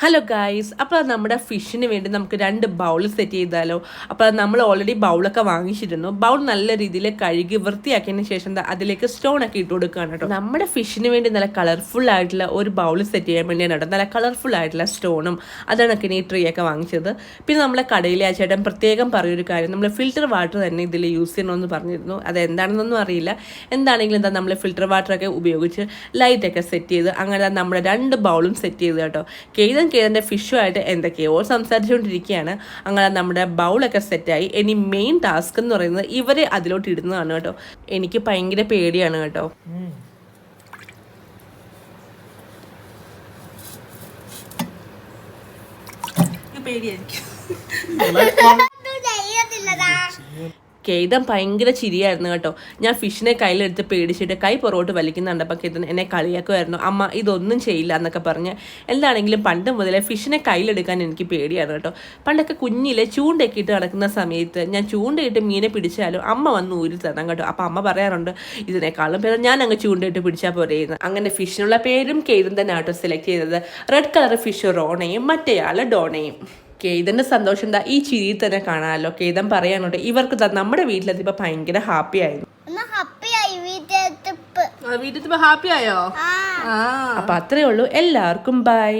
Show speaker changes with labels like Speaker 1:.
Speaker 1: Hello guys അപ്പോൾ നമ്മുടെ ഫിഷിന് വേണ്ടി നമുക്ക് രണ്ട് ബൗൾ സെറ്റ് ചെയ്താലോ? അപ്പോൾ നമ്മൾ ഓൾറെഡി ബൗളൊക്കെ വാങ്ങിച്ചിരുന്നു. ബൗൾ നല്ല രീതിയിൽ കഴുകി വൃത്തിയാക്കിയതിന് ശേഷം അതിലേക്ക് സ്റ്റോൺ ഒക്കെ ഇട്ട് കൊടുക്കുകയാണ് കേട്ടോ. നമ്മുടെ ഫിഷിന് വേണ്ടി നല്ല കളർഫുൾ ആയിട്ടുള്ള ഒരു ബൗൾ സെറ്റ് ചെയ്യാൻ വേണ്ടിയാണ് കേട്ടോ. നല്ല കളർഫുൾ ആയിട്ടുള്ള സ്റ്റോണും അതാണ് ഈ ട്രീ ഒക്കെ വാങ്ങിച്ചത്. പിന്നെ നമ്മുടെ കടയിലെ ആ ചേട്ടൻ പ്രത്യേകം പറയൊരു കാര്യം. നമ്മൾ ഫിൽറ്റർ വാട്ടർ തന്നെ ഇതിൽ യൂസ് ചെയ്യണമെന്ന് പറഞ്ഞിരുന്നു. അത് എന്താണെന്നൊന്നും അറിയില്ല. എന്താണെങ്കിലും എന്താ നമ്മൾ ഫിൽറ്റർ വാട്ടറൊക്കെ ഉപയോഗിച്ച് ലൈറ്റൊക്കെ സെറ്റ് ചെയ്ത് അങ്ങനെ നമ്മുടെ രണ്ട് ബൗളും സെറ്റ് ചെയ്ത് കേട്ടോ. കേതൻ കേതന്റെ ഫിഷുമായിട്ട് എന്തൊക്കെയോ സംസാരിച്ചുകൊണ്ടിരിക്കുകയാണ്. അങ്ങനെ നമ്മുടെ ബൗളൊക്കെ സെറ്റായി ഇനി മെയിൻ ടാസ്ക് എന്ന് പറയുന്നത് ഇവരെ അതിലോട്ട് ഇടുന്നതാണ് കേട്ടോ. എനിക്ക് ഭയങ്കര പേടിയാണ് കേട്ടോ. പേടിയായിരിക്കും. കേതം ഭയങ്കര ചിരിയായിരുന്നു കേട്ടോ. ഞാൻ ഫിഷിനെ കയ്യിലെടുത്ത് പേടിച്ചിട്ട് കൈ പുറകോട്ട് വലിക്കുന്നുണ്ടപ്പോൾ കേതൻ എന്നെ കളിയാക്കുമായിരുന്നു അമ്മ ഇതൊന്നും ചെയ്യില്ല എന്നൊക്കെ പറഞ്ഞ് എന്താണെങ്കിലും പണ്ട് മുതലേ ഫിഷിനെ കയ്യിലെടുക്കാൻ എനിക്ക് പേടിയാണ് കേട്ടോ. പണ്ടൊക്കെ കുഞ്ഞിലെ ചൂണ്ടയൊക്കെ ഇട്ട് നടക്കുന്ന സമയത്ത് ഞാൻ ചൂണ്ടയിട്ട് മീനെ പിടിച്ചാലും അമ്മ വന്ന് ഊരി തരണം കേട്ടോ. അപ്പം അമ്മ പറയാറുണ്ട് ഇതിനേക്കാളും പേര് ഞാൻ അങ്ങ് ചൂണ്ടയിട്ട് പിടിച്ചാൽ പോരെയെന്ന് അങ്ങനെ ഫിഷിനുള്ള പേരും കേതൻ തന്നെ ആട്ടോ സെലക്ട് ചെയ്തത്. റെഡ് കളർ ഫിഷ് റോണയും മറ്റേയാൾ ഡോണയും. കേതന്റെ സന്തോഷം എന്താ ഈ ചിരിയിൽ തന്നെ കാണാമല്ലോ കേതൻ പറയാനുണ്ട് ഇവർക്ക് നമ്മുടെ വീട്ടിലെത്തിയപ്പോ ഭയങ്കര ഹാപ്പി ആയിരുന്നു. വീട്ടിൽ ഹാപ്പി ആയോ അപ്പൊ അത്രേ ഉള്ളൂ. എല്ലാവർക്കും ബൈ